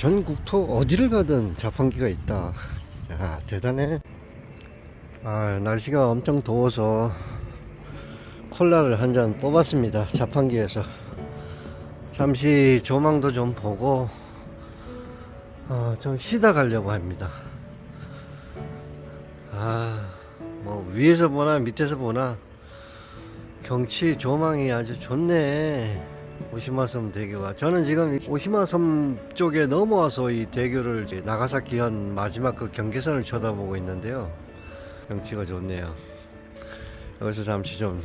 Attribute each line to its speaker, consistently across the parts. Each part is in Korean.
Speaker 1: 전국토 어디를 가든 자판기가 있다. 야, 대단해. 아, 날씨가 엄청 더워서 콜라를 한 잔 뽑았습니다. 자판기에서. 잠시 조망도 좀 보고, 어, 좀 쉬다 가려고 합니다. 아, 뭐, 위에서 보나 밑에서 보나, 경치 조망이 아주 좋네. 오시마섬 대교가. 저는 지금 이 오시마섬 쪽에 넘어와서 이 대교를 이제 나가사키현 마지막 그 경계선을 쳐다보고 있는데요. 경치가 좋네요. 여기서 잠시 좀,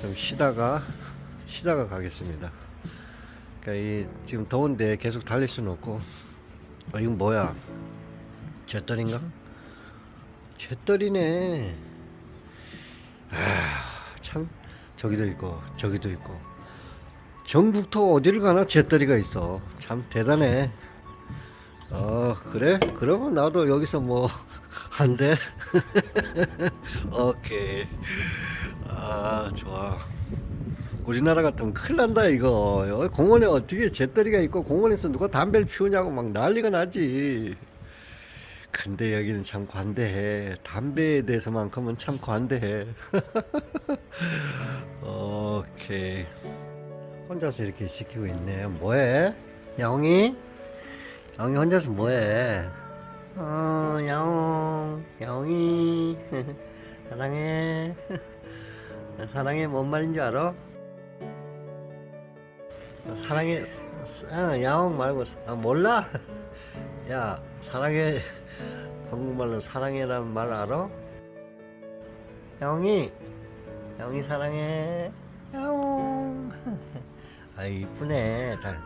Speaker 1: 좀 쉬다가, 쉬다가 가겠습니다. 그러니까 이 지금 더운데 계속 달릴 수는 없고, 아, 이건 뭐야? 잿떨인가? 잿떨이네. 아, 참, 저기도 있고, 저기도 있고. 전국토 어디를 가나 잿더리가 있어. 참 대단해. 어, 그래? 그러면 나도 여기서 뭐, 안 돼? 오케이. 아, 좋아. 우리나라 같으면 큰일 난다, 이거. 여기 공원에 어떻게 잿더리가 있고, 공원에서 누가 담배를 피우냐고 막 난리가 나지. 근데 여기는 참 관대해. 담배에 대해서만큼은 참 관대해. 오케이. 혼자서 이렇게 지키고 있네. 뭐해? 야옹이? 야옹이 혼자서 뭐해? 어, 야옹, 야옹이. 사랑해. 사랑해, 뭔 말인지 알아? 사랑해, 아, 야옹 말고, 아, 몰라? 야, 사랑해. 한국말로 사랑해라는 말 알아? 야옹이, 야옹이 사랑해. 야옹. 아 이쁘네 잘.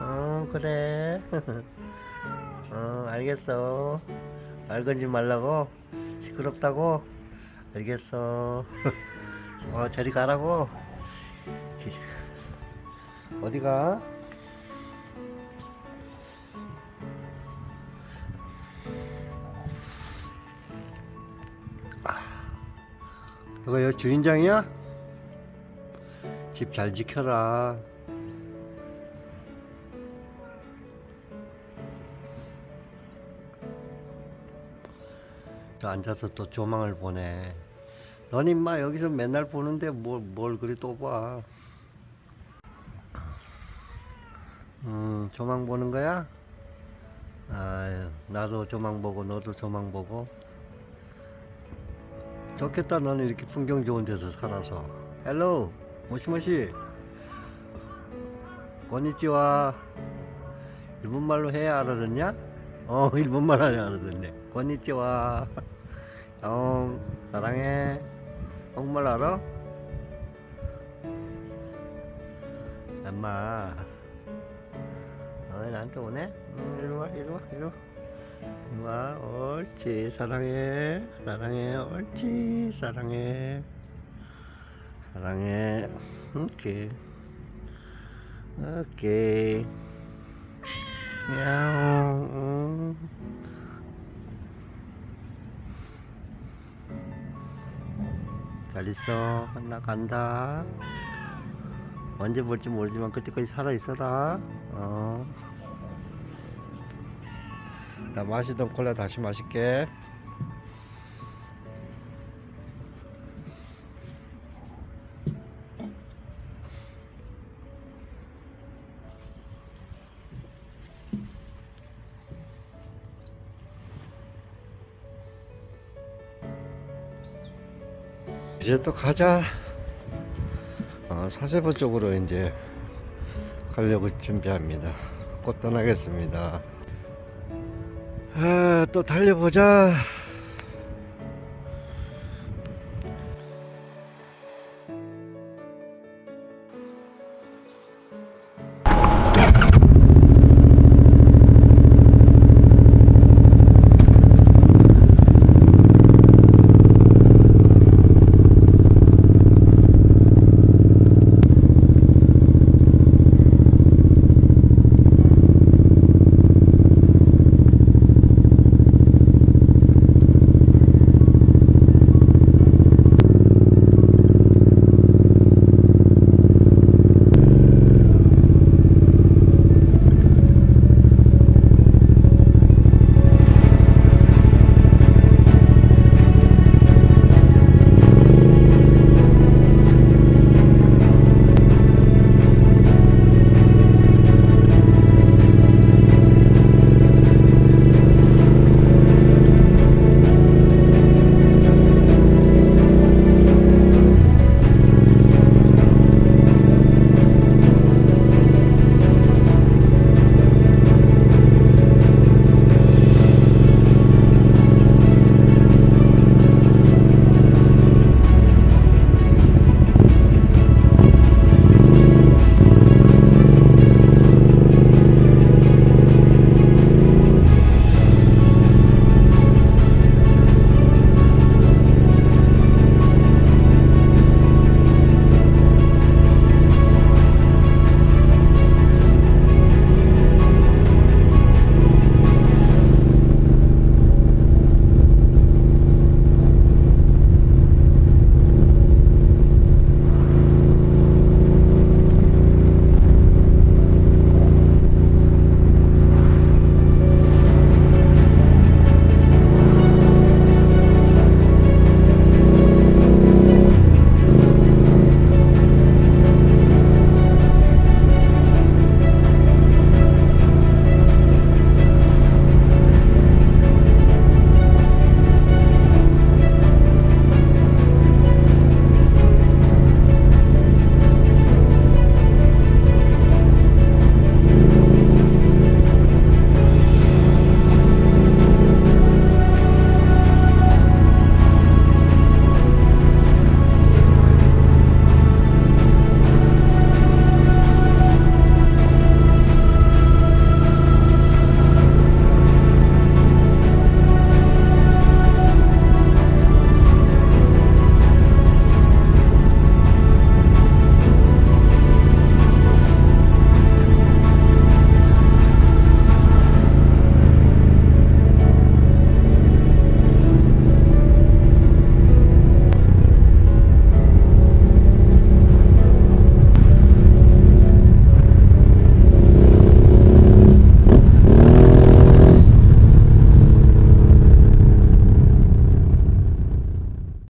Speaker 1: 어 그래. 어 알겠어. 말 걸지 말라고. 시끄럽다고. 알겠어. 어 저리 가라고. 어디 가? 너가 여기 주인장이야? 집 잘 지켜라. 저 앉아서 또 조망을 보네. 넌 임마 여기서 맨날 보는데 뭘, 뭘 그리 또 봐. 음, 조망 보는 거야? 아유, 나도 조망 보고 너도 조망 보고. 좋겠다, 너는 이렇게 풍경 좋은 데서 살아서. 헬로, 모시모시. 건니찌와. 일본말로 해야 알아듣냐? 어, 일본말 하냐 알아듣네. 건니찌와. 형, 사랑해. 한국말 알아? 엄마. 어, 나한테 오네? 응, 이리 와, 이리 와, 이리 와. 이리 와, 옳지. 사랑해. 사랑해. 옳지. 사랑해. 사랑해. 오케이. 오케이. 야옹. 잘 있어. 나 간다. 언제 볼지 모르지만 그때까지 살아 있어라. 어. 나 마시던 콜라 다시 마실게. 이제 또 가자. 어, 사세보 쪽으로 이제 가려고 준비합니다. 곧 떠나겠습니다. 아, 또 달려보자.